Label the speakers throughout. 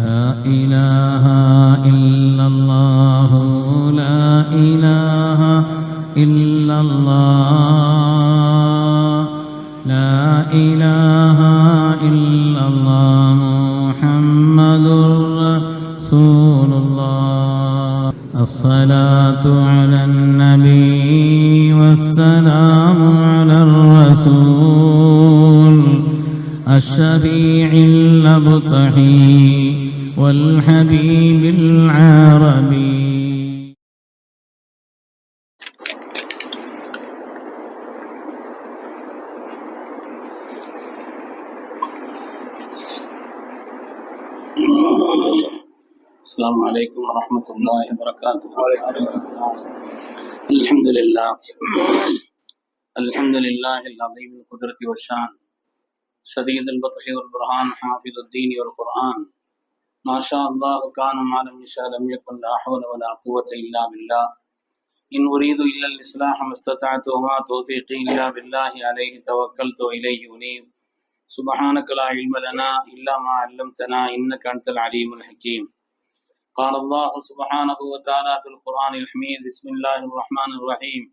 Speaker 1: لا إله إلا الله لا إله إلا الله لا إله إلا الله محمد رسول الله. الصلاة على النبي والسلام على الرسول الشفيع الأبطحي والحبيب العربي.
Speaker 2: السلام عليكم ورحمة الله وبركاته. الحمد لله الحمد لله العظيم القدرة والشان. شديد البطش والبرهان حافظ الدين والقرآن. ما شاء الله كان ما لم يشاء لم يكن لا حول ولا قوة إلا بالله. إن أريد إلا الإصلاح ما استطعت وما توفيقي إلا بالله عليه توكلت وإليه أنيب. سبحانك لا علم لنا إلا ما علمتنا إنك أنت العليم الحكيم. قال الله سبحانه وتعالى في القرآن الحميد بسم الله الرحمن الرحيم.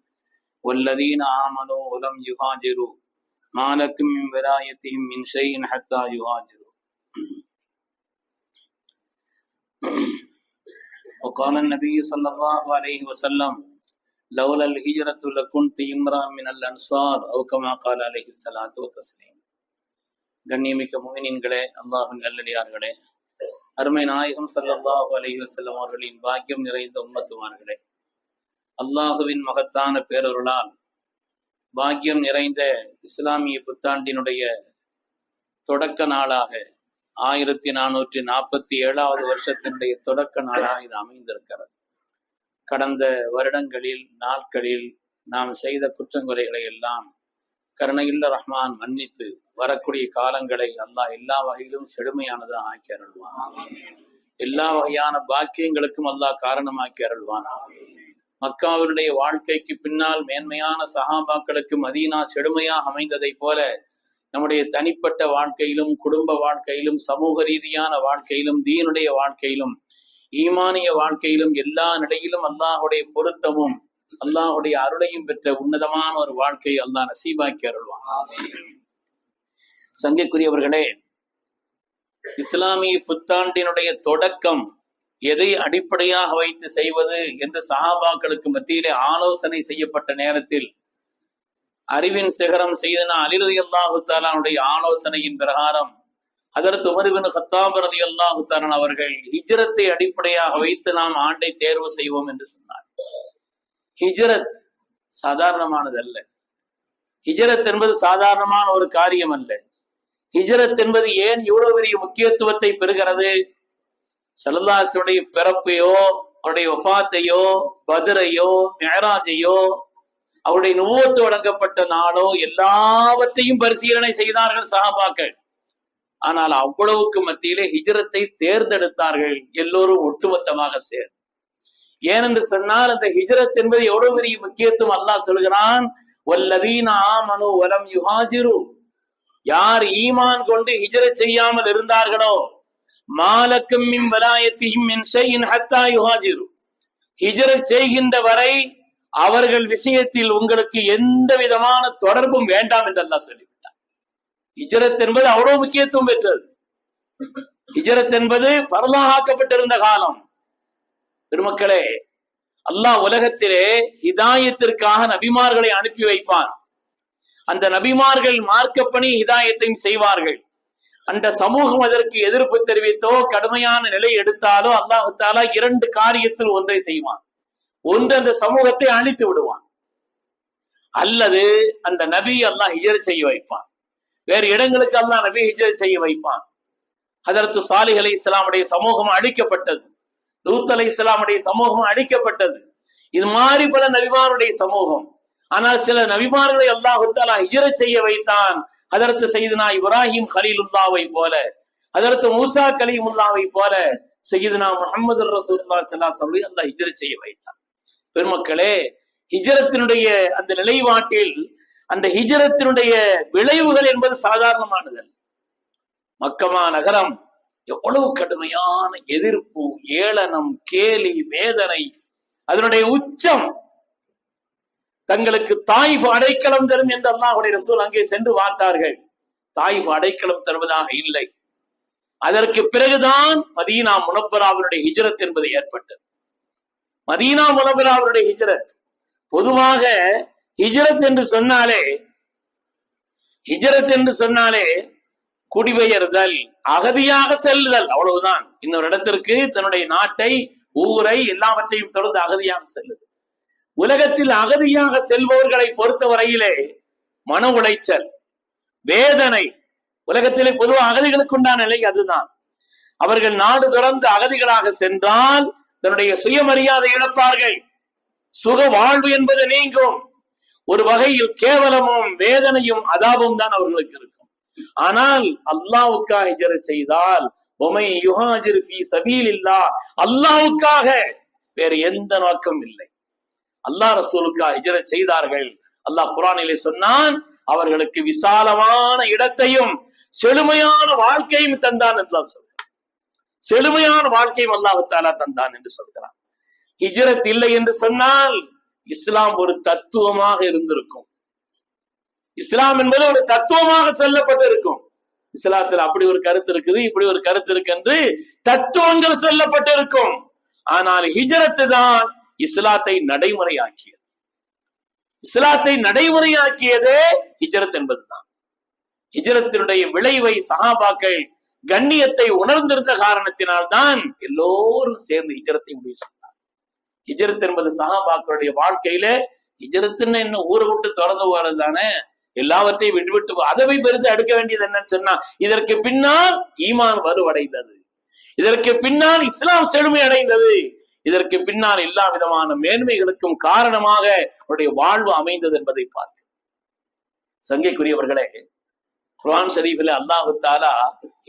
Speaker 2: والذين آمنوا ولم يهاجروا. ما لكم من ولايتهم من شيء حتى يهاجروا. وقال النبي صلى الله عليه وسلم لولا الهجرة لكنت امرأ من الأنصار أو كما قال عليه الصلاة والتسليم கண்ணியமிக்க முகினின்களே அல்லாஹின் நல்லடியார்களே அருமை நாயகம் ஸல்லல்லாஹு அலைஹி வஸல்லம் அவர்களின் பாக்கியம் நிறைந்த உம்மத்துமார்களே அல்லாஹுவின் மகத்தான பேரருளால் பாக்கியம் நிறைந்த இஸ்லாமிய புத்தாண்டினுடைய தொடக்க நாளாக ஆயிரத்தி நானூற்றி நாற்பத்தி ஏழாவது வருஷத்தினுடைய தொடக்க நாளாக இது அமைந்திருக்கிறது. கடந்த வருடங்களில் நாட்களில் நாம் செய்த குற்றங்குறைகளை எல்லாம் கருணையில்ல ரஹ்மான் மன்னித்து வரக்கூடிய காலங்களை அல்லாஹ் எல்லா வகையிலும் செழுமையானதாக ஆக்கி அருள்வான் எல்லா வகையான பாக்கியங்களுக்கும் அல்லாஹ் காரணமாக்கி அருள்வான் மக்காவினுடைய வாழ்க்கைக்கு பின்னால் மேன்மையான சகாபாக்களுக்கு மதீனா செழுமையாக அமைந்ததை போல நம்முடைய தனிப்பட்ட வாழ்க்கையிலும் குடும்ப வாழ்க்கையிலும் சமூக ரீதியான வாழ்க்கையிலும் தீனுடைய வாழ்க்கையிலும் ஈமானிய வாழ்க்கையிலும் எல்லா நிலையிலும் அல்லாஹுடைய பொருத்தமும் அல்லாஹுடைய அருளையும் பெற்ற உன்னதமான ஒரு வாழ்க்கையை அல்லாஹ் நசீபாக்கி அருள்வான் சங்கைக்குரியவர்களே இஸ்லாமிய புத்தாண்டினுடைய தொடக்கம் எதை அடிப்படையாக வைத்து செய்வது என்று சஹாபாக்களுக்கு மத்தியிலே ஆலோசனை செய்யப்பட்ட நேரத்தில் அறிவின் சிகரம் செய்தனா அலிரதி அல்லாஹு தாலானுடைய ஆலோசனையின் பிரகாரம் அதற்கு உமர்வின் சத்தாபரதி அல்லாஹு தாலான் அவர்கள் ஹிஜ்ரத்தை அடிப்படையாக வைத்து நாம் ஆண்டை தேர்வு செய்வோம் என்று சொன்னார். ஹிஜ்ரத் சாதாரணமானது அல்ல. ஹிஜ்ரத் என்பது சாதாரணமான ஒரு காரியம் அல்ல. ஹிஜ்ரத் என்பது ஏன் இவ்வளவு பெரிய முக்கியத்துவத்தை பெறுகிறது? சல்லல்லாசுடைய பிறப்பையோ அவருடைய ஒஃபாத்தையோ பதிரையோ மெஹராஜையோ அவருடைய நுவத்து வழங்கப்பட்ட நாளோ எல்லாவற்றையும் பரிசீலனை செய்தார்கள் சஹாபாக்கள். ஆனால் அவ்வளவுக்கு மத்தியிலே ஹிஜரத்தை தேர்ந்தெடுத்தார்கள் எல்லோரும் ஒட்டுமொத்தமாக சேர் ஏனென்று சொன்னால் அந்த ஹிஜரத் என்பது எவ்வளவு பெரிய முக்கியத்துவம் அல்லாஹ் சொல்கிறான் வல்லதீன ஆமனு வலம் யுஹாஜிரு. யார் ஈமான் கொண்டு ஹிஜரத் செய்யாமல் இருந்தார்களோ மாலக்கும் மின் வலாயத்தையும் மின் செய்யின் ஹத்தா யுஹாஜிரு. ஹிஜரத் செய்கின்ற வரை அவர்கள் விஷயத்தில் உங்களுக்கு எந்த விதமான தொடர்பும் வேண்டாம் என்று சொல்லிவிட்டார் இஜரத் என்பது அவ்வளவு முக்கியத்துவம் பெற்றது. இஜரத் என்பது பரலாகாக்கப்பட்டிருந்த காலம். பெருமக்களே அல்லாஹ் உலகத்திலே இதாயத்திற்காக நபிமார்களை அனுப்பி வைப்பான். அந்த நபிமார்கள் மார்க்கப்பணி இதாயத்தையும் செய்வார்கள். அந்த சமூகம் அதற்கு எதிர்ப்பு தெரிவித்தோ கடுமையான நிலை எடுத்தாலோ அல்லாஹு தாலா இரண்டு காரியத்தில் ஒன்றை செய்வான். ஒன்று அந்த சமூகத்தை அழித்து விடுவான். அல்லது அந்த நபி அல்லாஹ் ஹிஜர் செய்ய வைப்பான். வேறு இடங்களுக்கு அல்லாஹ் நபி ஹிஜர் செய்ய வைப்பான். அதற்கு சாலிஹ் அலி இஸ்லாமுடைய சமூகம் அழிக்கப்பட்டது. லூத் அலி இஸ்லாமுடைய சமூகம் அழிக்கப்பட்டது. இது மாதிரி பல நபிமாருடைய சமூகம். ஆனால் சில நபிமார்களை அல்லாஹு ஹிஜர செய்ய வைத்தான். அதற்கு செய்தனா இப்ராஹிம் ஹலீலுல்லாவை போல அதற்கு மூசா கலீமுல்லாவை போல செய்தனா முகமது ரசூல்லா சல்லா சொல்லி அல்லாஹ் ஹிஜரத் செய்ய வைத்தான். பெருமக்களே ஹிஜரத்தினுடைய அந்த நிலைப்பாட்டில் அந்த ஹிஜரத்தினுடைய விளைவுகள் என்பது சாதாரணமானது மக்கமா நகரம் எவ்வளவு கடுமையான எதிர்ப்பு ஏளனம் கேலி வேதனை அதனுடைய உச்சம் தங்களுக்கு தாய்வு அடைக்கலம் தரும் என்று அல்லாஹுடைய ரசூல் அங்கே சென்று பார்த்தார்கள். தாய்வு அடைக்கலம் தருவதாக இல்லை. அதற்கு பிறகுதான் மதீனா முனப்பராவனுடைய ஹிஜரத் என்பது ஏற்பட்டது. மதீனா முனப்பராவனுடைய ஹிஜரத். பொதுவாக ஹிஜரத் என்று சொன்னாலே ஹிஜரத் என்று சொன்னாலே குடிபெயர்தல் அகதியாக செல்லுதல் அவ்வளவுதான். இன்னொரு இடத்திற்கு தன்னுடைய நாட்டை ஊரை எல்லாவற்றையும் தொடர்ந்து அகதியாக செல்லுது. உலகத்தில் அகதியாக செல்பவர்களை பொறுத்தவரையிலே மன உளைச்சல் வேதனை உலகத்திலே பொதுவாக அகதிகளுக்கு உண்டான நிலை அதுதான். அவர்கள் நாடு தொடர்ந்து அகதிகளாக சென்றால் தன்னுடைய சுயமரியாதை இழப்பார்கள். சுக வாழ்வு என்பது நீங்கும். ஒரு வகையில் கேவலமும் வேதனையும் அதாபும் தான் அவர்களுக்கு இருக்கும். ஆனால் அல்லாவுக்காக செய்தால் ஒமை யுஹாஜிர் ஃபீ சபீலில்லா அல்லாவுக்காக வேறு எந்த நோக்கம் இல்லை. அல்லாஹ் ரசூலுக்காக ஹிஜரத் செய்தார்கள். அல்லாஹ் குரானிலே சொன்னான் அவர்களுக்கு விசாலமான இடத்தையும் செழுமையான வாழ்க்கையும் தந்தான் என்றால் சொல்ல செழுமையான வாழ்க்கையும் அல்லாஹாலா தந்தான் என்று சொல்கிறான். ஹிஜரத் இல்லை என்று சொன்னால் இஸ்லாம் ஒரு தத்துவமாக இருந்திருக்கும். இஸ்லாம் என்பது ஒரு தத்துவமாக சொல்லப்பட்டிருக்கும். இஸ்லாத்தில் அப்படி ஒரு கருத்து இருக்குது இப்படி ஒரு கருத்து இருக்கு என்று தத்துவங்கள் சொல்லப்பட்டிருக்கும். ஆனால் ஹிஜரத்து தான் இஸ்லாத்தை நடைமுறையாக்கியது. இஸ்லாத்தை நடைமுறையாக்கியதே ஹிஜரத் என்பதுதான். ஹிஜரத்தினுடைய விளைவை சஹாபாக்கள் கண்ணியத்தை உணர்ந்திருந்த காரணத்தினால் தான் எல்லோரும் சேர்ந்து ஹிஜரத்தை முடிவு செய்தார் ஹிஜரத் என்பது சஹாபாக்களுடைய வாழ்க்கையில ஹிஜரத்துன்னு என்ன ஊரை விட்டு திறந்து போறது தானே? எல்லாவற்றையும் விட்டு விட்டு அதை போய் பெருசா எடுக்க வேண்டியது என்னன்னு சொன்னா இதற்கு பின்னால் ஈமான் வலுவடைந்தது. இதற்கு பின்னால் இஸ்லாம் செழுமை அடைந்தது. இதற்கு பின்னால் எல்லா விதமான மேன்மைகளுக்கும் காரணமாக அவருடைய வாழ்வு அமைந்தது என்பதை பார்க்க சங்கைக்குரியவர்களே குர்ஆன் ஷரீஃபில் அல்லாஹு தாலா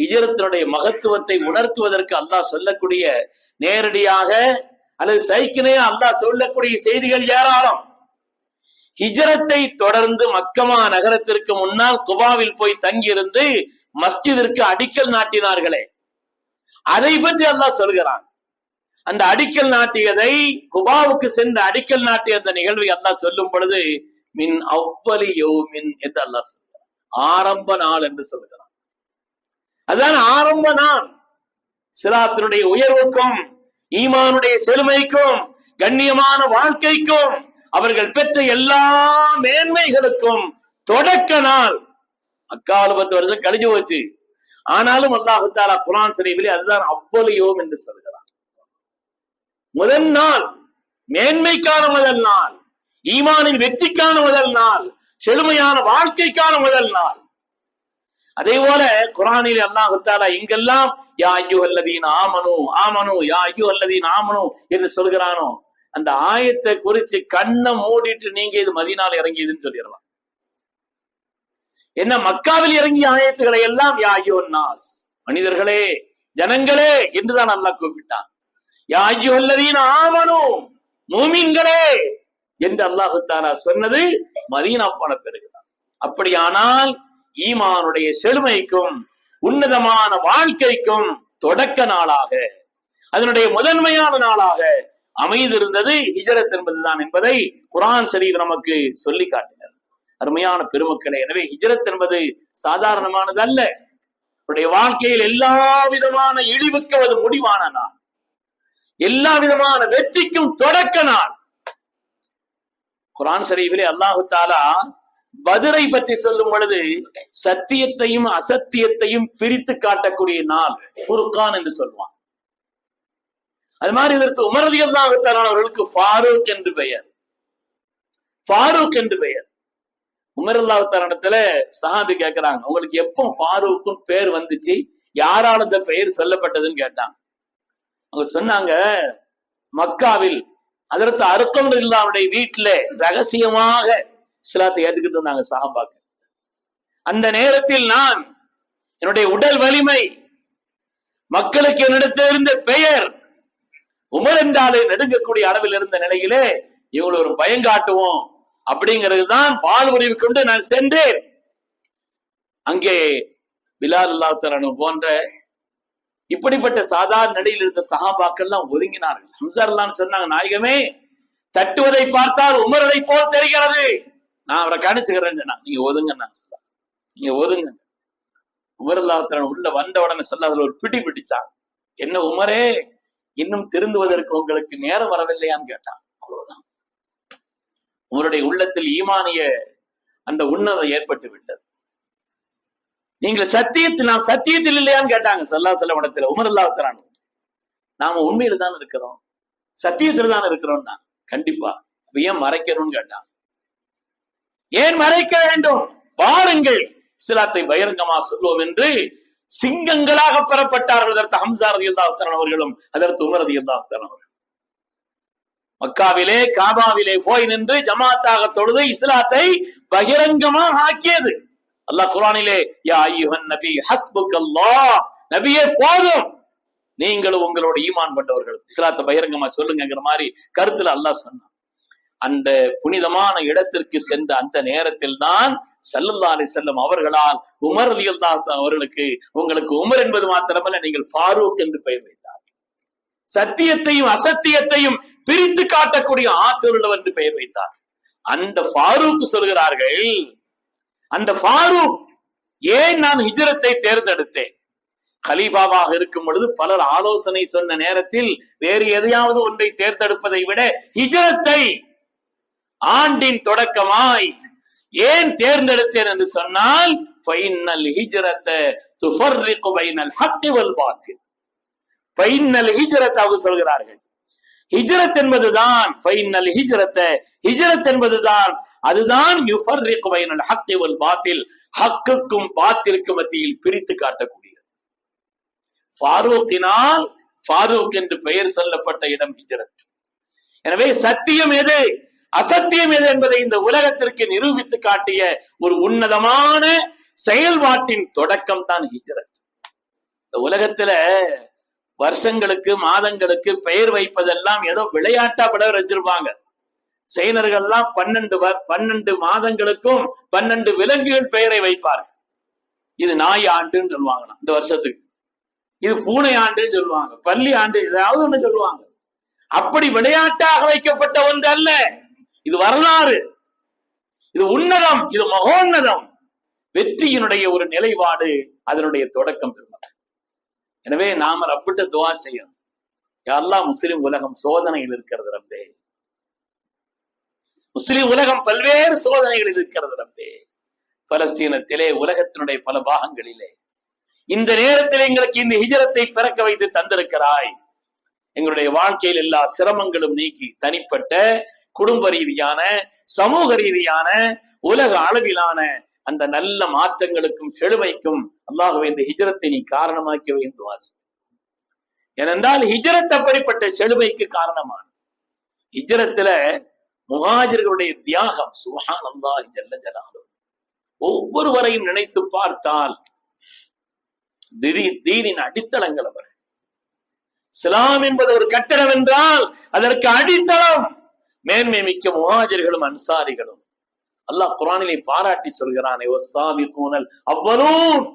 Speaker 2: ஹிஜரத்தினுடைய மகத்துவத்தை உணர்த்துவதற்கு அல்லாஹ் சொல்லக்கூடிய நேரடியாக அல்லது சைக்கினே அல்லாஹ் சொல்லக்கூடிய செய்திகள் ஏராளம். ஹிஜரத்தை தொடர்ந்து மக்கமா நகரத்திற்கு முன்னால் குபாவில் போய் தங்கியிருந்து மஸ்ஜிதிற்கு அடிக்கல் நாட்டினார்களே. அதை பற்றி அல்லாஹ் சொல்கிறான். அந்த அடிக்கல் நாட்டியதை குபாவுக்கு சென்று அடிக்கல் நாட்டிய அந்த நிகழ்வை அல்லாஹ் சொல்லும் பொழுது மின் அவ்வளி யோமின் என்று அல்லாஹ் சொல்கிறான் ஆரம்ப நாள் என்று சொல்கிறான் அதுதான் ஆரம்ப நாள். சிலாத்தினுடைய உயர்வுக்கும் ஈமானுடைய செழுமைக்கும் கண்ணியமான வாழ்க்கைக்கும் அவர்கள் பெற்ற எல்லா மேன்மைகளுக்கும் தொடக்க நாள். அக்காலு பத்து வருஷம் கழிஞ்சு போச்சு. ஆனாலும் அல்லாஹுத்தாலா குரான் சரிவிலே அதுதான் அவ்வளியோம் என்று சொல்கிறான் முதல் நாள் மேன்மைக்கான முதல் நாள் ஈமானின் வெற்றிக்கான முதல் நாள் செழுமையான வாழ்க்கைக்கான முதல் நாள். அதே போல குரானில் அல்லாஹு தாலா இங்கெல்லாம் யா ஐயோ அல்லதீன் ஆமனு ஆமனு யா ஐயோ அல்லதீன் ஆமனு என்று சொல்கிறானோ? அந்த ஆயத்தை குறிச்சு கண்ணை மூடிட்டு நீங்க இது மதினால் இறங்கியதுன்னு சொல்லிடலாம். என்ன மக்காவில் இறங்கிய ஆயத்துக்களை எல்லாம் யா ஐயோ நாஸ் மனிதர்களே ஜனங்களே என்றுதான் அல்லாஹ் கூப்பிட்டான். யா ஐயோ அல்லதீன் ஆமனு மூமின்களே என்று அல்லாஹு தாலா சொன்னது மதீனா போன பிறகுதான். அப்படியானால் ஈமானுடைய செழுமைக்கும் உன்னதமான வாழ்க்கைக்கும் தொடக்க நாளாக அதனுடைய முதன்மையான நாளாக அமைந்திருந்தது ஹிஜரத் என்பதுதான் என்பதை குரான் சரீப் நமக்கு சொல்லி காட்டினர். அருமையான பெருமக்களே எனவே ஹிஜரத் என்பது சாதாரணமானது அல்ல உடைய வாழ்க்கையில் எல்லா விதமான இழிவுக்கு அது முடிவான நாள். எல்லா விதமான வெற்றிக்கும் தொடக்க நாள். குரான் சரீபிலே அல்லாஹு தாலா பதிரை பற்றி சொல்லும் பொழுது சத்தியத்தையும் அசத்தியத்தையும் பிரித்து காட்டக்கூடிய நாள் குருக்கான் என்று சொல்வான் அது மாதிரி இதற்கு உமரதி அல்லாஹுத்தாலான அவர்களுக்கு ஃபாரூக் என்று பெயர். ஃபாரூக் என்று பெயர். உமர் அல்லாஹுத்தாலிடத்துல சஹாபி கேட்கிறாங்க உங்களுக்கு எப்போ ஃபாரூக்கும் பேர் வந்துச்சு? யாரால இந்த பெயர் சொல்லப்பட்டதுன்னு கேட்டாங்க. அவங்க சொன்னாங்க மக்காவில் அதற்கு அறுக்கம் இல்லாவுடைய வீட்டுல ரகசியமாக இஸ்லாத்தை ஏற்றுக்கிட்டு இருந்தாங்க சஹாபாக்கு அந்த நேரத்தில் நான் என்னுடைய உடல் வலிமை மக்களுக்கு என்னிடத்தில் இருந்த பெயர் உமர் என்றாலே நெடுங்கக்கூடிய அளவில் இருந்த நிலையிலே இவங்களை ஒரு பயங்காட்டுவோம் அப்படிங்கிறது தான் பால் உரிவு கொண்டு நான் சென்றேன். அங்கே பிலால் அல்லாத்தரனு போன்ற இப்படிப்பட்ட சாதாரண நிலையில் இருந்த சகாபாக்கள்லாம் ஒதுங்கினார்கள். ஹம்சார்லாம் சொன்னாங்க நாயகமே தட்டுவதை பார்த்தால் உமரதை போல் தெரிகிறது. நான் அவரை கணிச்சுக்கிறேன் நீங்க ஒதுங்க நான் நீங்க ஒதுங்க. உமரல்லாத்திரன் உள்ள வந்த உடனே சொல்ல அதுல ஒரு பிடி பிடிச்சான் என்ன உமரே இன்னும் திருந்துவதற்கு உங்களுக்கு நேரம் வரவில்லையான்னு கேட்டான். அவ்வளவுதான். உங்களுடைய உள்ளத்தில் ஈமானிய அந்த உன்னதம் ஏற்பட்டு விட்டது. நீங்கள் சத்தியத்தில் நாம் சத்தியத்தில் இல்லையான்னு கேட்டாங்க. சல்லா செல்ல இடத்துல உமர் அல்லாத்தரான் நாம உண்மையில தான் இருக்கிறோம். சத்தியத்தில் தான் இருக்கிறோம்னா கண்டிப்பா. அப்ப ஏன் மறைக்கணும்னு கேட்டான் ஏன் மறைக்க வேண்டும்? பாருங்கள் இஸ்லாத்தை பகிரங்கமா சொல்லுவோம் என்று சிங்கங்களாக பெறப்பட்டார்கள் அதற்கு ஹம்சா ரதி அவர்களும் அதற்கு உமர் ரதி அவர்கள் மக்காவிலே காபாவிலே போய் நின்று ஜமாத்தாக தொழுது இஸ்லாத்தை பகிரங்கமாக ஆக்கியது. அல்லாஹ் குரானிலே யா ஐயுஹன் நபி ஹஸ்புக் அல்லாஹ் நபியே போதும். நீங்களும் உங்களோட ஈமான் கொண்டவர்கள். இஸ்லாத்தை பகிரங்கமா சொல்லுங்கிற மாதிரி கருத்துல அல்லாஹ் சொன்னான். அந்த புனிதமான இடத்திற்கு சென்ற அந்த நேரத்தில் தான் சல்லல்லா அலி செல்லம் அவர்களால் உமர் தான் அவர்களுக்கு உங்களுக்கு உமர் என்பது மாத்திரமல்ல நீங்கள் ஃபாரூக் என்று பெயர் வைத்தார். சத்தியத்தையும் அசத்தியத்தையும் பிரித்து காட்டக்கூடிய ஆற்றல் உள்ளவர் என்று பெயர் வைத்தார். அந்த ஃபாரூக் சொல்கிறார்கள் அந்த ஃபாரூக் ஏன் நான் ஹிஜரத்தை தேர்ந்தெடுத்தேன்? கலீஃபாவாக இருக்கும் பொழுது பலர் ஆலோசனை சொன்ன நேரத்தில் வேறு எதையாவது ஒன்றை தேர்ந்தெடுப்பதை விட ஹிஜரத்தை ஆண்டின் தொடக்கமாய் ஏன் தேர்ந்தெடுத்தேன் என்று சொன்னால் ஃபைனல் ஹிஜரத்தை துஃபர்ரிகு பைனல் ஹக்கி வல் பாத்தில். ஃபைனல் ஹிஜரத்தாக அவர் சொல்கிறார்கள். ஹிஜரத் என்பதுதான் ஃபைனல் ஹிஜரத்தை. ஹிஜரத் என்பதுதான் அதுதான் பாத்தில் ஹக்குக்கும் பாத்திற்கு மத்தியில் பிரித்து காட்டக்கூடியது. ஃபாரூக்கினால் ஃபாரூக் என்று பெயர் சொல்லப்பட்ட இடம் ஹிஜரத். எனவே சத்தியம் எது? அசத்தியம் எது என்பதை இந்த உலகத்திற்கு நிரூபித்து காட்டிய ஒரு உன்னதமான செயல்பாட்டின் தொடக்கம் தான் ஹிஜரத். இந்த உலகத்துல வருஷங்களுக்கு மாதங்களுக்கு பெயர் வைப்பதெல்லாம் ஏதோ விளையாட்டா பட வச்சிருப்பாங்க. செயனர்கள்லாம் பன்னெண்டு பன்னெண்டு மாதங்களுக்கும் பன்னெண்டு விலங்குகள் பெயரை வைப்பார்கள். இது நாய் ஆண்டுன்னு சொல்லுவாங்களாம் இந்த வருஷத்துக்கு. இது பூனை ஆண்டுன்னு சொல்லுவாங்க பள்ளி ஆண்டு ஏதாவது ஒண்ணு சொல்லுவாங்க. அப்படி விளையாட்டாக வைக்கப்பட்ட ஒன்று அல்ல இது வரலாறு. இது உன்னதம் இது மகோன்னதம். வெற்றியினுடைய ஒரு நிலைப்பாடு அதனுடைய தொடக்கம் பெறும் எனவே நாம ரப்பிட்ட துவா செய்யணும். யாரெல்லாம் முஸ்லிம் உலகம் சோதனையில் இருக்கிறது ரப்பே முஸ்லிம் உலகம் பல்வேறு சோதனைகள் இருக்கிறது ரப்பே. பலஸ்தீனத்திலே உலகத்தினுடைய பல பாகங்களிலே. இந்த நேரத்தில் எங்களுக்கு இந்த ஹிஜரத்தை பிறக்க வைத்து தந்திருக்கிறாய். எங்களுடைய வாழ்க்கையில் எல்லா சிரமங்களும் நீக்கி தனிப்பட்ட குடும்ப ரீதியான சமூக ரீதியான உலக அளவிலான அந்த நல்ல மாற்றங்களுக்கும் செழுமைக்கும் அல்லாஹுவே இந்த ஹிஜரத்தை நீ காரணமாக்கி வைந்து வாசி. ஏனென்றால் ஹிஜரத் அப்படிப்பட்ட செழுமைக்கு காரணமான ஹிஜரத்துல முகாஜர்களுடைய தியாகம் சுஹான் அல்லாஹ் ஜல்ல. ஜலாலும் ஒவ்வொருவரையும் நினைத்து பார்த்தால் தீனின் அடித்தளங்கள் அவர் இஸ்லாம் என்பது ஒரு கட்டடம் என்றால் அதற்கு அடித்தளம். மேன்மை மிக்க முகாஜர்களும் அன்சாரிகளும். அல்லாஹ் குரானிலே பாராட்டி சொல்கிறான் ஒசாமி கூனல் அவ்வளவும்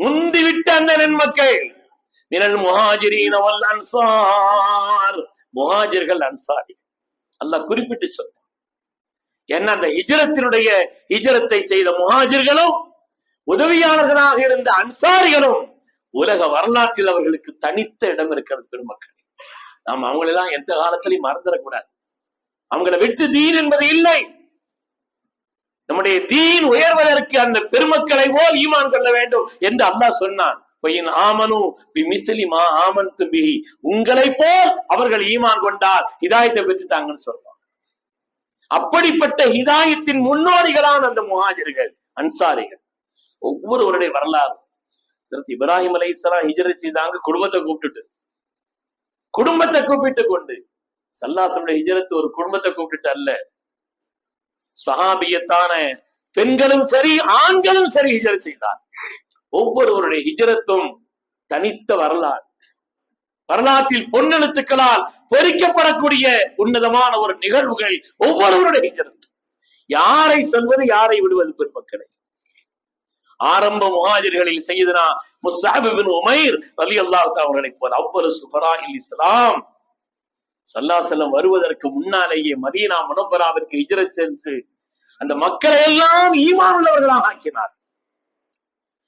Speaker 2: முந்திவிட்ட அந்த நன்மக்கள் மினல் முஹாஜிரீன் அன்சார். முஹாஜிர்கள் அன்சாரிகள். அல்ல குறிப்பிட்டு சொன்ன என்ன அந்த ஹிஜரத்தினுடைய ஹிஜரத்தை செய்த முஹாஜிர்களும் உதவியாளர்களாக இருந்த அன்சாரிகளும் உலக வரலாற்றில் அவர்களுக்கு தனித்த இடம் இருக்கிறது பெருமக்கள். நாம் அவங்களெல்லாம் எந்த காலத்திலையும் மறந்துடக்கூடாது. அவங்களை விட்டு தீன் என்பது இல்லை. நம்முடைய தீன் உயர்வதற்கு அந்த பெருமக்களை போல் ஈமான் கொள்ள வேண்டும் என்று அல்லாஹ் சொன்னான். பையன் ஆமனு மிஸ்லிமா ஆமன் துபி உங்களை போல் அவர்கள் ஈமான் கொண்டால் ஹிதாயத்தை பெற்றுட்டாங்கன்னு சொல்றாங்க அப்படிப்பட்ட ஹிதாயத்தின் முன்னோடிகளான அந்த முஹாஜிர்கள் அன்சாரிகள். ஒவ்வொருவருடைய வரலாறு. இப்ராஹிம் அலை இஸ்லாம் ஹிஜரத் செய்தாங்க குடும்பத்தை கூப்பிட்டுட்டு. குடும்பத்தை கூப்பிட்டு கொண்டு. சல்லாசனுடைய ஹிஜரத் ஒரு குடும்பத்தை கூப்பிட்டுட்டு அல்ல. சஹாபியத்தான பெண்களும் சரி ஆண்களும் சரி ஹிஜரத் செய்தார் ஒவ்வொருவருடைய ஹிஜரத்தும் தனித்த வரலாறு. வரலாற்றில் பொன்னெழுத்துக்களால் பொறிக்கப்படக்கூடிய உன்னதமான ஒரு நிகழ்வுகள் ஒவ்வொருவருடைய ஹிஜரத்து. யாரை சொல்வது யாரை விடுவது பெருமக்களை? ஆரம்ப முகாஜர்களில் செய்தனா முசாபிபின் உமைர் அலி தஆலா அவர்களை போல அவ்வளவு சுஃபராயில் இஸ்லாம். சல்லா செல்லம் வருவதற்கு முன்னாலேயே மதீனா மனோபராவிற்கு ஹிஜ்ரத் சென்று அந்த மக்களை எல்லாம் ஈமான் உள்ளவர்களாக ஆக்கினார்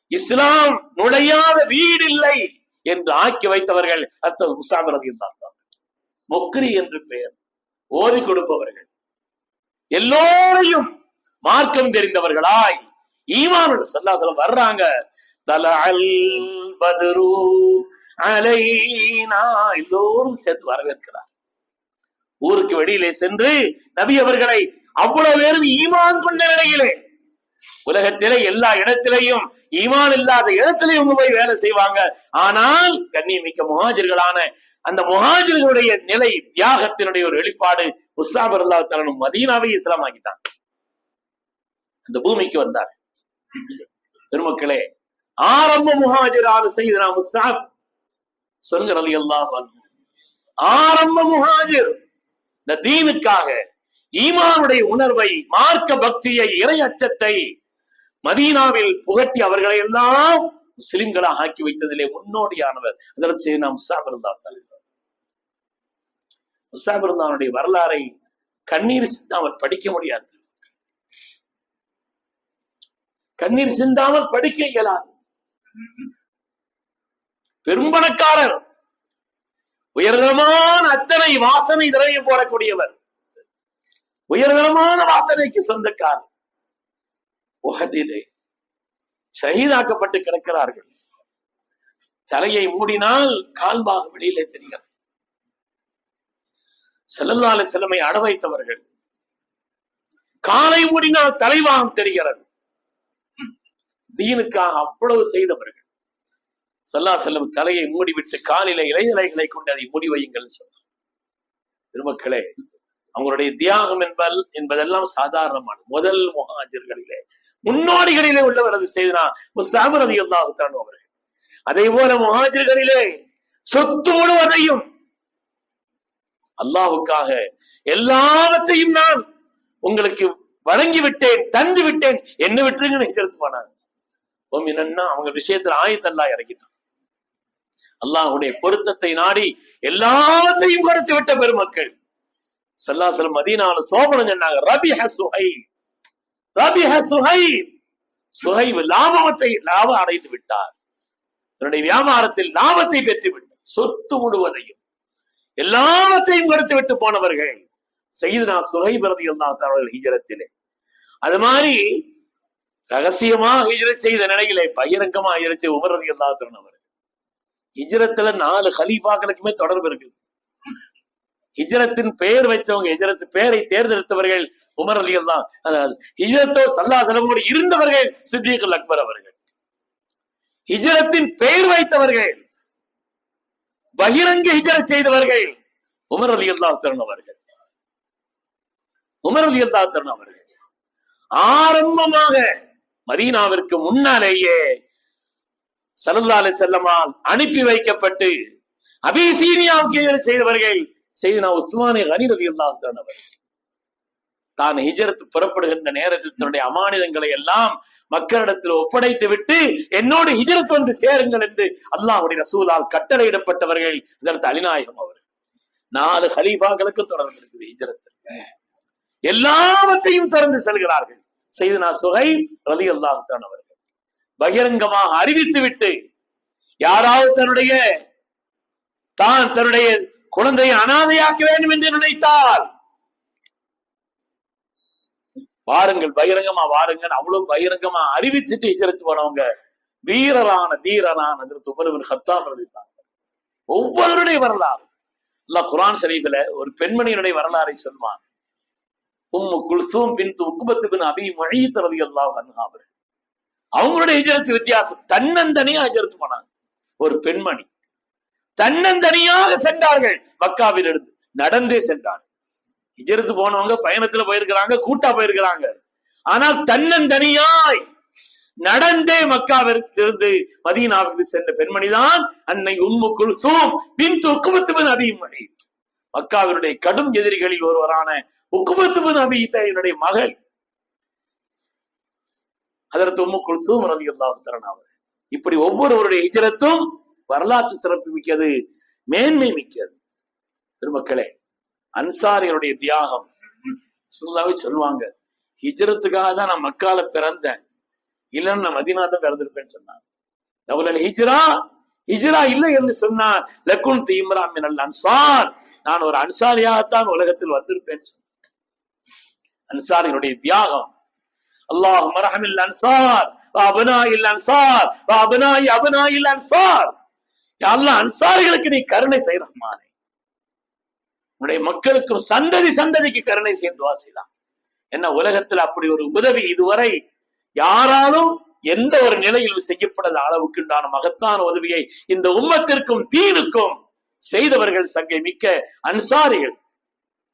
Speaker 2: இஸ்லாம் நுழையாத வீடு இல்லை என்று ஆக்கி வைத்தவர்கள் அத்த முஸ்ஸாப் மொக்ரி என்று பெயர். ஓதி கொடுப்பவர்கள். எல்லோரையும் மார்க்கம் தெரிந்தவர்களாய் ஈமானோட சல்லாசலம் வர்றாங்க. தலஅல் பத்ரு அலைனா எல்லோரும் சேர்ந்து வரவேற்கிறார். ஊருக்கு வெளியிலே சென்று நபி அவர்களை அவ்வளவு பேரும் ஈமான் கொண்ட நிலையிலே உலகத்திலே எல்லா இடத்திலேயும் ஈமான் இல்லாத இடத்துல இவங்க போய் வேலை செய்வாங்க. ஆனால் கண்ணியமிக்க முகாஜர்களான அந்த முகாஜர்களுடைய நிலை தியாகத்தினுடைய ஒரு வெளிப்பாடு உஸ்ஸாப் அல்லா தலனும் மதீனாவை இஸ்லாம் அந்த பூமிக்கு வந்தார். பெருமக்களே ஆரம்ப முஹாஜிரான செய்தனா முஸ்ஸாப் சொல்கிற அலி அல்லாஹ் ஆரம்ப முஹாஜிர் இந்த தீனுக்காக ஈமானுடைய உணர்வை மார்க்க பக்தியை இறை அச்சத்தை மதீனாவில் புகட்டி அவர்களை எல்லாம் முஸ்லிம்களாக ஆக்கி வைத்ததிலே முன்னோடியானவர். அதற்கு செய்த முஸ்ஸாப் தலைவர் முசாபிருந்தானுடைய வரலாறை கண்ணீர் சிந்தாமல் படிக்க முடியாது. கண்ணீர் சிந்தாமல் படிக்க இயலாது. பெரும்பணக்காரர் உயர்தரமான அத்தனை வாசனை திரவியம் போடக்கூடியவர் உயர்தரமான வாசனைக்கு சொந்தக்காரர். உகதிலே ஷஹீதாக்கப்பட்டு கிடக்கிறார்கள். தலையை மூடினால் கால்பாக வெளியிலே தெரிகிறது. செல்லல்லால சிலமை அட வைத்தவர்கள் காலை மூடினால் தலைவாகம் தெரிகிறது. தீனுக்காக அவ்வளவு செய்தவர்கள். சல்லா செல்லம் தலையை மூடிவிட்டு காலில இலைநிலைகளை கொண்டு அதை மூடி வையுங்கள் சொன்னார். திருமக்களே அவங்களுடைய தியாகம் என்பல் என்பதெல்லாம் சாதாரணமான முதல் முகாஜர்களிலே முன்னோடிகளிலே உள்ளவரது செய்தனா முஸ்தாபர் அலி அவர்கள். அதே போல முகாஜர்களிலே சொத்து முழுவதையும் அல்லாஹுக்காக எல்லாவற்றையும் நான் உங்களுக்கு வழங்கி விட்டேன் தந்து விட்டேன் என்ன விட்டுருங்கன்னு எதிர்த்து போனாங்க என்னன்னா அவங்க விஷயத்துல ஆயத்தல்லா இறக்கிட்டான். அல்லாஹுடைய பொருத்தத்தை நாடி எல்லாவற்றையும் கொடுத்து விட்ட பெருமக்கள் சல்லாசலம் மதீனால சோபனம் சொன்னாங்க ரபி ஹசுஹை லாபத்தை லாபம் அடைந்து விட்டார். தன்னுடைய வியாபாரத்தில் லாபத்தை பெற்று விட்டார் சொத்து முழுவதையும். எல்லாவற்றையும் கொடுத்து விட்டு போனவர்கள் செய்தனா சுகை பிரதி அவர்கள் ஹிஜரத்திலே. அது மாதிரி ரகசியமா ஹிஜரத் செய்த நிலையிலே பகிரங்கமா ஹிஜரத் உமர் ரதி அல்லாத்தன் அவர் ஹிஜரத்துல நாலு ஹலீஃபாக்களுக்குமே தொடர்பு இருக்குது. ஹிஜரத்தின் பெயர் வச்சவங்க ஹிஜரத்தின் பெயரை தேர்ந்தெடுத்தவர்கள் உமர் அலிகள் தான் ஹிஜரத்தோ சல்லா செலவோடு இருந்தவர்கள் சித்திகுல் அக்பர் அவர்கள். ஹிஜரத்தின் பெயர் வைத்தவர்கள் பகிரங்க ஹிஜரத் செய்தவர்கள் உமர் அலி அல்லா அவர்கள். உமர் அலி அல்லா அவர்கள். ஆரம்பமாக மதீனாவிற்கு முன்னாலேயே சல்லா அலி செல்லமால் அனுப்பி வைக்கப்பட்டு அபிசீனியாவுக்கு செய்தவர்கள் செய்தனா உஸ்மானி கனிரதி அல்லாஹர் தான் ஹிஜரத் புறப்படுகின்ற நேரத்தில் தன்னுடைய அமானிதங்களை எல்லாம் மக்களிடத்தில் ஒப்படைத்து விட்டு என்னோடு ஹிஜரத் வந்து சேருங்கள் என்று அல்லாஹுடைய ரசூலால் கட்டளையிடப்பட்டவர்கள் இதற்கு அலிநாயகம் அவர் நாலு ஹலீஃபாக்களுக்கு தொடர்பு இருக்குது ஹிஜரத்தில். எல்லாவற்றையும் திறந்து செல்கிறார்கள் செய்தனா சுகை ரதி அல்லாஹான் அவர்கள். பகிரங்கமாக அறிவித்து விட்டு யாராவது தன்னுடைய தான் தன்னுடைய குழந்தையை அனாதையாக்க வேண்டும் என்று நினைத்தால் வாருங்கள் பகிரங்கமா வாருங்கள். அவ்வளவு பகிரங்கமா அறிவிச்சுட்டு ஹிஜரத்து போனவங்க வீரரான தீரரான அதற்கு உமரவர் ஹத்தாம் இருந்தாங்க வரலாறு. இல்ல குரான் ஷரீஃபில் ஒரு பெண்மணியினுடைய வரலாறை சொல்வான். உம்மு குல்சூம் பின் உக்குபத்து பின் அபி மொழித்து ரவி அல்லாஹ் அன்ஹாவர் அவங்களுடைய ஹிஜரத்து வித்தியாசம். தன்னந்தனியா ஹிஜரத்து போனாங்க. ஒரு பெண்மணி. தன்னந்தனியாக சென்றார்கள். மக்காவில் இருந்து நடந்தே சென்றார்கள் ஹிஜரத்து போனவங்க பயணத்துல போயிருக்கிறாங்க கூட்டா போயிருக்கிறாங்க. ஆனால் தன்னந்தனியாய் நடந்தே மக்காவிற்கு இருந்து மதீனாவிற்கு சென்ற பெண்மணிதான் அன்னை உம்மு குல்சூம் பின் உக்குபத்துபின் அபிமணி மக்காவினுடைய கடும் எதிரிகளில் ஒருவரான உக்குபத்துபின் அபித்தனுடைய மகள் அதற்கு உம்மு குல்சூம் ரதி அல்லாஹு இப்படி ஒவ்வொருவருடைய ஹிஜரத்தும் வரலாற்று சிறப்பு மிக்கது மேன்மை மிக்கது. பெருமக்களே அன்சாரிகளுடைய தியாகம். சொல்லாவே சொல்லுவாங்க ஹிஜரத்துக்காக தான் நான் மக்கால பிறந்தேன். இல்லைன்னு நான் மதினா தான் பிறந்திருப்பேன்னு சொன்னான் லவுலல் ஹிஜ்ரா? ஹிஜ்ரா இல்லை என்று சொன்னார். லக்குன் தீம்ரா மினல் அன்சார். நான் ஒரு அன்சாரியாகத்தான் உலகத்தில் வந்திருப்பேன் சொன்னார். அன்சாரிகளுடைய தியாகம். அல்லாஹ் மரஹமில் அன்சார். அபனாயில் அன்சார். அபனாய் இல் அன்சார். யாரெல்லாம் அன்சாரிகளுக்கு நீ கருணை செய் ரஹ்மானே உன்னுடைய மக்களுக்கும் சந்ததி சந்ததிக்கு கருணை செய்து வாசிதான் என்ன உலகத்துல அப்படி ஒரு உதவி இதுவரை யாராலும் எந்த ஒரு நிலையிலும் செய்யப்படாத அளவுக்கு உண்டான மகத்தான உதவியை இந்த உம்மத்திற்கும் தீனுக்கும் செய்தவர்கள் சங்கை மிக்க அன்சாரிகள்.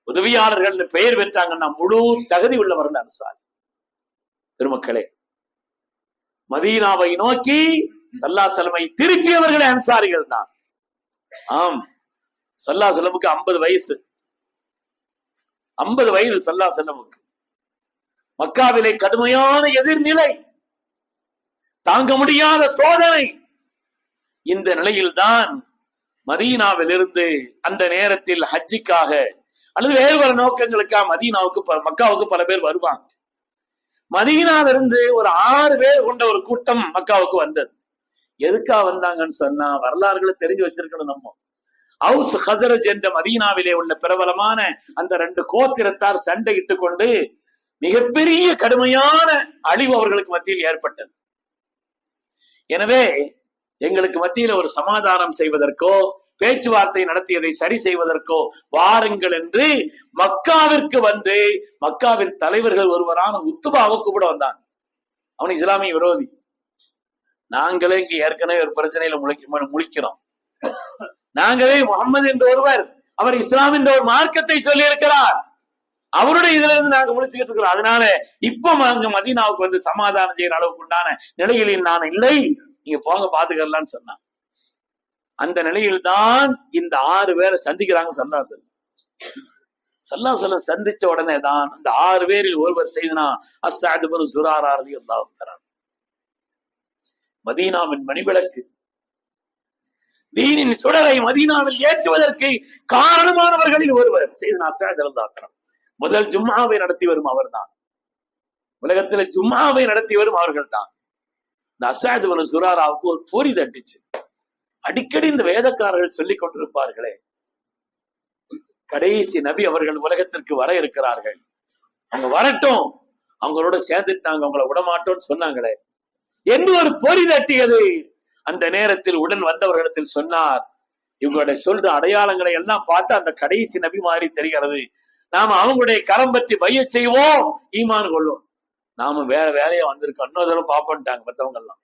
Speaker 2: உதவியாளர்கள் பெயர் பெற்றாங்கன்னா முழு தகுதி உள்ளவர்கள் அன்சாரி. பெருமக்களே மதீனாவை நோக்கி சல்லா செலமை திருப்பியவர்களே அன்சாரிகள் தான். ஆம். சல்லாசலமுக்கு ஐம்பது வயசு. ஐம்பது வயது சல்லாசலமுக்கு மக்காவிலே கடுமையான எதிர்நிலை. தாங்க முடியாத சோதனை. இந்த நிலையில்தான் மதீனாவிலிருந்து அந்த நேரத்தில் ஹஜ்ஜிக்காக அல்லது வேறு பல நோக்கங்களுக்காக மதீனாவுக்கு பல- மக்காவுக்கு பல பேர் வருவாங்க. மதீனாவிலிருந்து ஒரு ஆறு பேர் கொண்ட ஒரு கூட்டம் மக்காவுக்கு வந்தது. எதுக்கா வந்தாங்கன்னு சொன்னா வரலாறுகளை தெரிஞ்சு வச்சிருக்கணும் நம்ம. ஹவுஸ் ஹசரஜ் என்ற மதீனாவிலே உள்ள பிரபலமான அந்த ரெண்டு கோத்திரத்தார் சண்டையிட்டு கொண்டு மிகப்பெரிய கடுமையான அழிவு அவர்களுக்கு மத்தியில் ஏற்பட்டது. எனவே எங்களுக்கு மத்தியில ஒரு சமாதானம் செய்வதற்கோ பேச்சுவார்த்தை நடத்தியதை சரி செய்வதற்கோ வாருங்கள் என்று மக்காவிற்கு வந்து மக்காவின் தலைவர்கள் ஒருவரான உத்துபாவை கூப்பிட வந்தாங்க. அவன் இஸ்லாமிய விரோதி. நாங்களே இங்க ஏற்கனவே ஒரு பிரச்சனையில முழிக்க முழிக்கிறோம். நாங்களே முகமது என்ற ஒருவர் அவர் இஸ்லாம் என்ற ஒரு மார்க்கத்தை சொல்லி இருக்கிறார் அவருடைய இதுல இருந்து நாங்க முடிச்சுக்கிட்டு இருக்கிறோம். அதனால இப்ப அங்க மதீனாவுக்கு வந்து சமாதானம் செய்யற அளவுக்கு உண்டான நிலையில் நான் இல்லை. நீங்க போங்க பாத்துக்கலாம்னு சொன்னான். அந்த நிலையில்தான் இந்த ஆறு பேரை சந்திக்கிறாங்க சல்லாசல் சல்லாசலம் சந்திச்ச உடனே தான் அந்த ஆறு பேரில் ஒருவர் செய்தனா அசாது பரு சுராராரதி அல்லாஹ் மதீனாவின் மணிவிளக்கு. தீனின் சுடரை மதீனாவில் ஏற்றுவதற்கு காரணமானவர்களில் ஒருவர் செய்தனா அசாத் முதல் ஜும்மாவை நடத்தி வரும் அவர்தான். உலகத்துல ஜும்மாவை நடத்தி வரும் அவர்கள் தான் இந்த அசாது பரு சுராராவுக்கு ஒரு பொறி தட்டுச்சு. அடிக்கடி இந்த வேதக்காரர்கள் சொல்லிக் கொண்டிருப்பார்களே கடைசி நபி அவர்கள் உலகத்திற்கு வர இருக்கிறார்கள். அவங்க வரட்டும் அவங்களோட சேர்ந்துட்டு நாங்க அவங்கள விடமாட்டோம்னு சொன்னாங்களே. என்று ஒரு பொறி தட்டியது. அந்த நேரத்தில் உடன் வந்தவர்களிடத்தில் சொன்னார் இவங்களுடைய சொல்ற அடையாளங்களை எல்லாம் பார்த்து அந்த கடைசி நபி மாதிரி தெரிகிறது. நாம அவங்களுடைய கரம் பற்றி பைய செய்வோம் ஈமான் கொள்வோம். நாம வேற வேலையா வந்திருக்கோம். இன்னொரு தடவை பாப்போன்ட்டாங்க மத்தவங்க எல்லாம்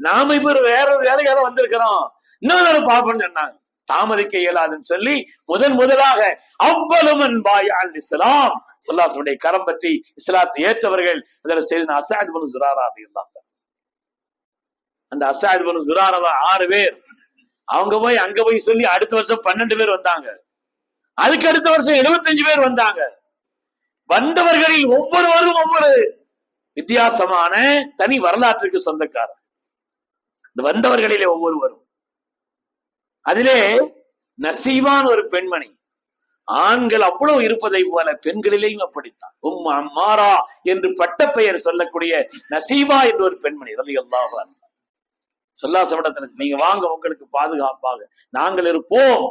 Speaker 2: நாம இப்ப ஒரு வேற ஒரு வேலையால வந்திருக்கிறோம். இன்னொரு தடவை பாப்போம்னு சொன்னாங்க. தாமதிக்க இயலாதுன்னு சொல்லி முதன் முதலாக அவ்வளவன் பாய் அல் இஸ்லாம். சல்லாசுடைய கரம் பற்றி இஸ்லாத்தை ஏற்றவர்கள் அதில் செய்த அசாத் பனு சுராராதி இருந்தாங்க அந்த அசாத் பனு சுராரா ஆறு பேர். அவங்க போய் அங்க போய் சொல்லி அடுத்த வருஷம் பன்னெண்டு பேர் வந்தாங்க. அதுக்கு அடுத்த வருஷம் எழுபத்தஞ்சு பேர் வந்தாங்க. வந்தவர்களில் ஒவ்வொருவரும் ஒவ்வொரு வித்தியாசமான தனி வரலாற்றுக்கு சொந்தக்காரர். இந்த வந்தவர்களிலே ஒவ்வொருவரும். அதிலே நசீவான் ஒரு பெண்மணி. ஆண்கள் அவ்வளவு இருப்பதை போல பெண்களிலேயும் அப்படித்தான். உம் அம்மாரா என்று பட்ட பெயர் சொல்லக்கூடிய நசீவா என்ற ஒரு பெண்மணி ரதி அல்லாஹ் சொல்லா நீங்க வாங்க உங்களுக்கு பாதுகாப்பாக. நாங்கள் இருப்போம்.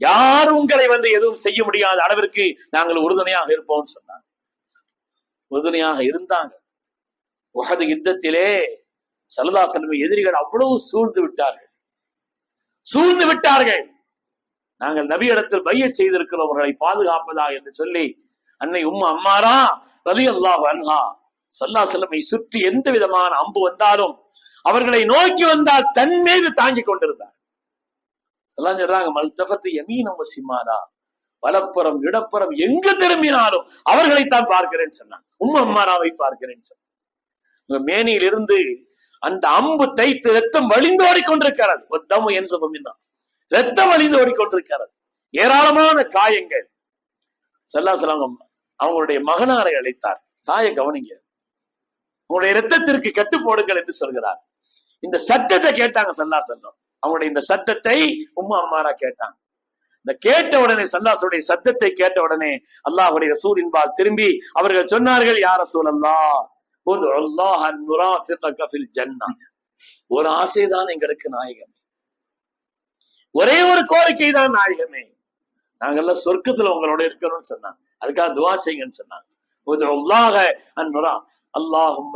Speaker 2: யாரும் உங்களை வந்து எதுவும் செய்ய முடியாத அளவிற்கு நாங்கள் உறுதுணையாக இருப்போம்னு சொன்னாங்க. உறுதுணையாக இருந்தாங்க. உகது யுத்தத்திலே சல்லா எதிரிகள் அவ்வளவு சூழ்ந்து விட்டார்கள். சூழ்ந்து விட்டார்கள். நாங்கள் நபியிடத்தில் பைய செய்திருக்கிறவர்களை பாதுகாப்பதா என்று சொல்லி அன்னை உம்மா அம்மாரா ரலி அல்லாஹ் அன்ஹா சல்லா செல்லமை சுற்றி எந்த விதமான அம்பு வந்தாலும் அவர்களை நோக்கி வந்தால் தன் மீது தாங்கிக் கொண்டிருந்தார். சொல்லா சொல்றாங்க மல்தபத்து யமீனம் வசிமானா வலப்புறம் இடப்புறம் எங்கு திரும்பினாலும் அவர்களைத்தான் பார்க்கிறேன் சொன்னான். உம்மா அம்மாராவை பார்க்கிறேன் சொன்னான். மேனியில் இருந்து அந்த அம்பு தைத்து ரத்தம் வழிந்து ஓடிக்கொண்டிருக்கிறது. ஒத்தமு என் சுபமின்னா ரத்தம் வழிந்து ஓடிக்கொண்டிருக்கிறது. ஏராளமான காயங்கள். செல்லா செல்லம் அவங்களுடைய மகனாரை அழைத்தார். தாயை கவனிங்க. உங்களுடைய ரத்தத்திற்கு கட்டு போடுங்கள் என்று சொல்கிறார். இந்த சத்தத்தை கேட்டாங்க சல்லா செல்லம். அவங்களுடைய இந்த சத்தத்தை உம்மா அம்மாரா கேட்டாங்க. இந்த கேட்ட உடனே சல்லாசுடைய சத்தத்தை கேட்ட உடனே அல்லாஹுடைய ரசூலின்பால் திரும்பி அவர்கள் சொன்னார்கள் யார சூழல்லா ஜன்னா ஒரு ஆசைதான் எங்களுக்கு நாயகமே. ஒரே ஒரு கோரிக்கை தான் நாயகமே. நாங்கெல்லாம் சொர்க்கத்துல உங்களோட இருக்கணும்னு சொன்னாங்க. அதுக்காக துவா செய்யுங்கன்னு சொன்னாங்க. அல்லாஹும்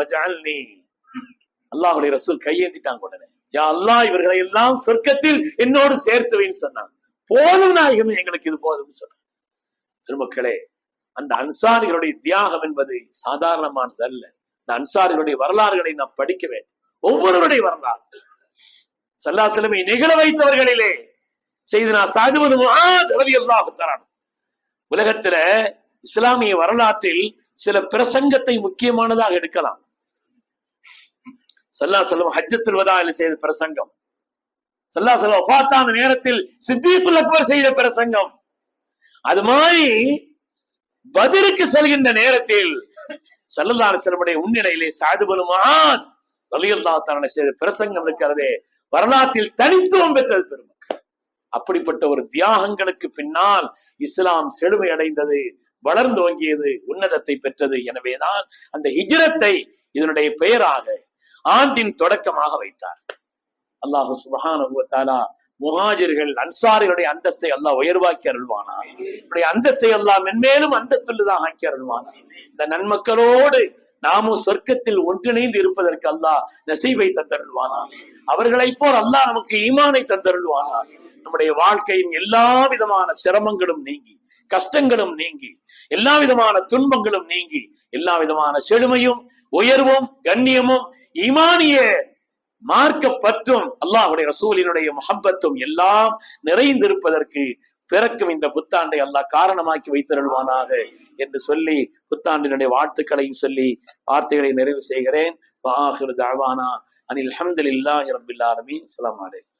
Speaker 2: அல்லாஹுடைய ரசூல் கையேந்திட்டாங்க உடனே. யா அல்லாஹ் இவர்களை எல்லாம் சொர்க்கத்தில் என்னோடு சேர்த்துவேன்னு சொன்னாங்க போதும் நாயகமே எங்களுக்கு இது போதும்னு சொன்னாங்க பெருமக்களே அந்த அன்சாரிகளுடைய தியாகம் என்பது சாதாரணமானது அல்ல. இந்த அன்சாரிகளுடைய வரலாறுகளை நாம் படிக்க வேண்டும். ஒவ்வொருவருடைய வரலாறு. சல்லாசலமை நிகழ வைத்தவர்களிலே செய்தனா சாதுவது உலகத்துல இஸ்லாமிய வரலாற்றில் சில பிரசங்கத்தை முக்கியமானதாக எடுக்கலாம். சல்லா செல்வம் ஹஜ்ஜத்தில் வதாவில் செய்த பிரசங்கம். சல்லா செல்வம் வஃபாத்தான நேரத்தில் சித்திகுல் அக்பர் செய்த பிரசங்கம். அது மாதிரி பதிலுக்கு செல்கின்ற நேரத்தில் சல்லல்லா செல்லமுடைய முன்னிலையிலே சாதுபலு மகான் வலியல்லா செய்த பிரசங்கம் இருக்கிறதே வரலாற்றில் தனித்துவம் பெற்றது பெருமக்கள். அப்படிப்பட்ட ஒரு தியாகங்களுக்கு பின்னால் இஸ்லாம் செழுமை அடைந்தது வளர்ந்து வங்கியது உன்னதத்தை பெற்றது. எனவேதான் அந்த ஹிஜ்ரத்தை இதனுடைய பெயராக ஆண்டின் தொடக்கமாக வைத்தார். அல்லாஹு சுபஹானா முஹாஜிர்கள் அன்சாரிகளுடைய அந்தஸ்தை அல்லாஹ் உயர்வாக்கி அருள்வானா இப்படி அந்தஸ்தை அல்லாஹ் மென்மேலும் அந்தஸ்துள்ளதாக ஆக்கி அருள்வானா இந்த நன்மக்களோடு நாமும் சொர்க்கத்தில் ஒன்றிணைந்து இருப்பதற்கு அல்லாஹ் நசீவை தந்தருள்வானா அவர்களை போல் அல்லாஹ் நமக்கு ஈமானை தந்தருள்வானா நம்முடைய வாழ்க்கையின் எல்லா விதமான சிரமங்களும் நீங்கி கஷ்டங்களும் நீங்கி எல்லா விதமான துன்பங்களும் நீங்கி எல்லா விதமான செழுமையும் உயர்வும் கண்ணியமும் ஈமானிய மார்க்க பற்றும் அல்லாஹுடைய ரசூலினுடைய மஹப்பத்தும் எல்லாம் நிறைந்திருப்பதற்கு பிறக்கும் இந்த புத்தாண்டை அல்லாஹ் காரணமாக்கி வைத்திருவானாக என்று சொல்லி புத்தாண்டினுடைய வாழ்த்துக்களையும் சொல்லி வார்த்தைகளை நிறைவு செய்கிறேன். அனில் அஹமதுல்லாஹி ரபில் ஆலமீன். அஸ்ஸலாமு அலைக்கும்.